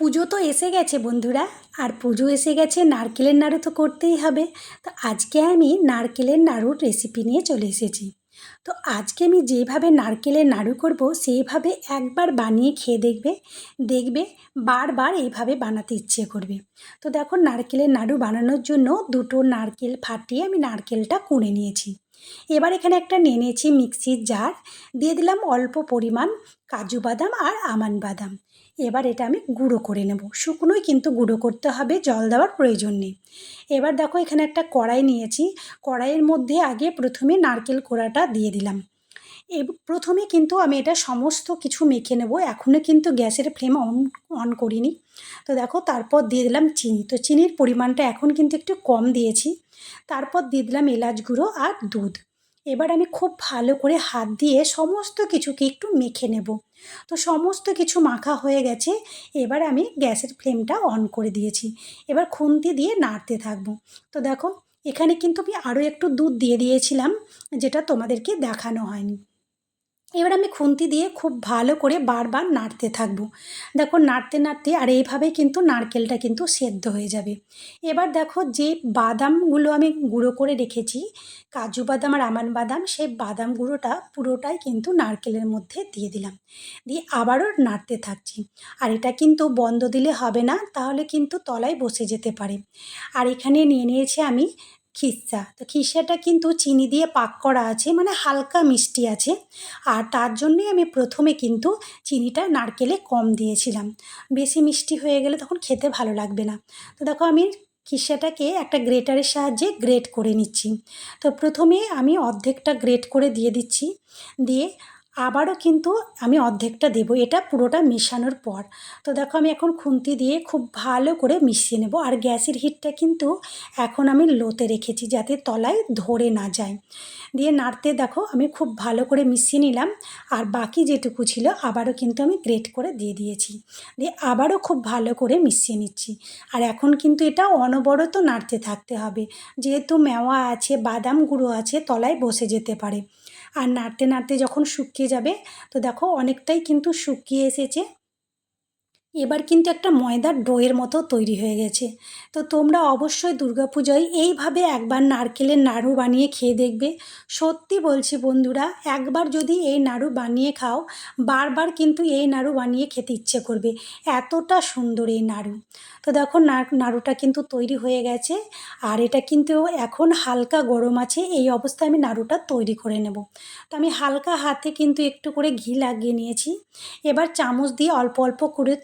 পুজো তো এসে গেছে বন্ধুরা, আর পুজো এসে গেছে নারকেলের নাড়ু তো করতেই হবে। তো আজকে আমি নারকেলের নাড়ুর রেসিপি নিয়ে চলে এসেছি। তো আজকে আমি যেভাবে নারকেলের নাড়ু করব, সেইভাবে একবার বানিয়ে খেয়ে দেখবে দেখবে বারবার এইভাবে বানাতে ইচ্ছে করবে। তো দেখো নারকেলের নাড়ু বানানোর জন্য দুটো নারকেল ফাটিয়ে আমি নারকেলটা কুড়ে নিয়েছি। এবার এখানে একটা নিয়ে নিয়েছি মিক্সির জার, দিয়ে দিলাম অল্প পরিমাণ কাজু বাদাম আর আমান বাদাম। এবার এটা আমি গুঁড়ো করে নেব। শুকনোই কিন্তু গুঁড়ো করতে হবে, জল দেওয়ার প্রয়োজন নেই। এবার দেখো এখানে একটা কড়াই নিয়েছি। কড়াইয়ের মধ্যে আগে প্রথমে নারকেল কোড়াটা দিয়ে দিলাম। প্রথমে কিন্তু আমি এটা সমস্ত কিছু মেখে নেব। এখনও কিন্তু গ্যাসের ফ্লেম অন অন করিনি। তো দেখো তারপর দিয়ে দিলাম চিনি। তো চিনির পরিমাণটা এখন কিন্তু একটু কম দিয়েছি। তারপর দিয়ে দিলাম এলাচ গুঁড়ো আর দুধ। এবার আমি খুব ভালো করে হাত দিয়ে সমস্ত কিছুকে একটু মেখে নেব। তো সমস্ত কিছু মাখা হয়ে গেছে, এবার আমি গ্যাসের ফ্লেমটা অন করে দিয়েছি। এবার খুন্তি দিয়ে নাড়তে থাকব। তো দেখো, এখানে কিন্তু আমি আরও একটু দুধ দিয়ে দিয়েছিলাম, যেটা তোমাদেরকে দেখানো হয়নি। এবার আমি খুন্তি দিয়ে খুব ভালো করে বারবার নাড়তে থাকব। দেখো নাড়তে নাড়তে আর এইভাবে কিন্তু নারকেলটা কিন্তু সেদ্ধ হয়ে যাবে। এবার দেখো যে বাদামগুলো আমি গুঁড়ো করে রেখেছি, কাজু বাদাম আর আমান বাদাম, সেই বাদাম গুঁড়োটা পুরোটাই কিন্তু নারকেলের মধ্যে দিয়ে দিলাম। দিয়ে আবারও নাড়তে থাকছি। আর এটা কিন্তু বন্ধ দিলে হবে না, তাহলে কিন্তু তলায় বসে যেতে পারে। আর এখানে নিয়ে নিয়েছি আমি খিসা তো খিসাটা কিন্তু চিনি দিয়ে পাক করা আছে মানে হালকা মিষ্টি আছে। আর তার জন্যই আমি প্রথমে কিন্তু চিনিটা নারকেলে কম দিয়েছিলাম। বেশি মিষ্টি হয়ে গেলে তখন খেতে ভালো লাগবে না। তো দেখো আমি খিসাটাকে একটা গ্রেটারের সাহায্যে গ্রেট করে নিচ্ছি। তো প্রথমে আমি অর্ধেকটা গ্রেট করে দিয়ে দিচ্ছি। দিয়ে আবারও কিন্তু আমি অর্ধেকটা দেবো। এটা পুরোটা মেশানোর পর। তো দেখো আমি এখন খুন্তি দিয়ে খুব ভালো করে মিশিয়ে নেব। আর গ্যাসের হিটটা কিন্তু এখন আমি লোতে রেখেছি যাতে তলায় ধরে না যায়। দিয়ে নাড়তে দেখো আমি খুব ভালো করে মিশিয়ে নিলাম। আর বাকি যেটুকু ছিল আবারও কিন্তু আমি গ্রেট করে দিয়ে দিয়েছি। দিয়ে আবারও খুব ভালো করে মিশিয়ে নিচ্ছি। আর এখন কিন্তু এটা অনবরত নাড়তে থাকতে হবে। যেহেতু মেওয়া আছে, বাদাম গুঁড়ো আছে, তলায় বসে যেতে পারে। আর নাড়তে নাড়তে যখন শুকিয়ে যাবে তো দেখো অনেকটাই কিন্তু শুকিয়ে এসেছে। এবার কিন্তু একটা ময়দার ডোয়ের মতো তৈরি হয়ে গেছে। তো তোমরা অবশ্যই দুর্গাপুজোয় এইভাবে একবার নারকেলের নাড়ু বানিয়ে খেয়ে দেখবে। সত্যি বলছি বন্ধুরা, একবার যদি এই নাড়ু বানিয়ে খাও, বারবার কিন্তু এই নাড়ু বানিয়ে খেতে ইচ্ছে করবে। এতটা সুন্দর এই নাড়ু। তো দেখো নাড়ুটা কিন্তু তৈরি হয়ে গেছে। আর এটা কিন্তু এখন হালকা গরম আছে, এই অবস্থায় আমি নাড়ুটা তৈরি করে নেব। তো আমি হালকা হাতে কিন্তু একটু করে ঘি লাগিয়ে নিয়েছি। এবার চামচ দিয়ে অল্প অল্প করে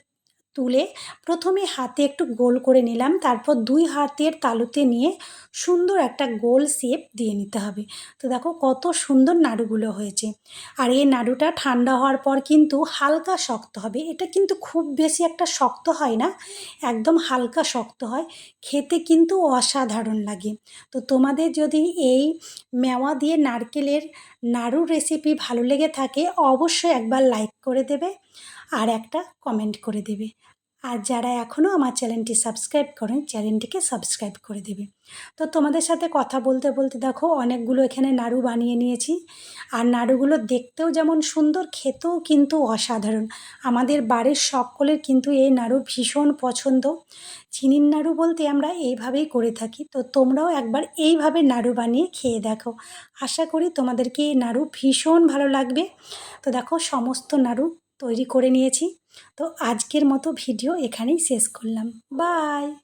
তুলে প্রথমে হাতে একটু গোল করে নিলাম, তারপর দুই হাতের তালুতে নিয়ে সুন্দর একটা গোল শেপ দিয়ে নিতে হবে। তো দেখো কত সুন্দর নাড়ুগুলো হয়েছে। আর এই নাড়ুটা ঠান্ডা হওয়ার পর কিন্তু হালকা শক্ত হবে। এটা কিন্তু খুব বেশি একটা শক্ত হয় না, একদম হালকা শক্ত হয়। খেতে কিন্তু অসাধারণ লাগে। তো তোমাদের যদি এই মেওয়া দিয়ে নারকেলের নাড়ুর রেসিপি ভালো লেগে থাকে, অবশ্যই একবার লাইক করে দেবে। আর একটা কমেন্ট করে দেবে। আর যারা এখনও আমার চ্যানেলটি সাবস্ক্রাইব করেন চ্যানেলটিকে সাবস্ক্রাইব করে দেবে। তো তোমাদের সাথে কথা বলতে বলতে দেখো, অনেকগুলো এখানে নাড়ু বানিয়ে নিয়েছি। আর নাড়ুগুলো দেখতেও যেমন সুন্দর, খেতেও কিন্তু অসাধারণ। আমাদের বাড়ির সকলের কিন্তু এই নাড়ু ভীষণ পছন্দ। চিনির নাড়ু বলতে আমরা এইভাবেই করে থাকি। তো তোমরাও একবার এইভাবে নাড়ু বানিয়ে খেয়ে দেখো। আশা করি তোমাদেরকে এই নাড়ু ভীষণ ভালো লাগবে। তো দেখো, সমস্ত নাড়ু তৈরি করে নিয়েছি। তো আজকের মতো ভিডিও এখানেই শেষ করলাম। বাই!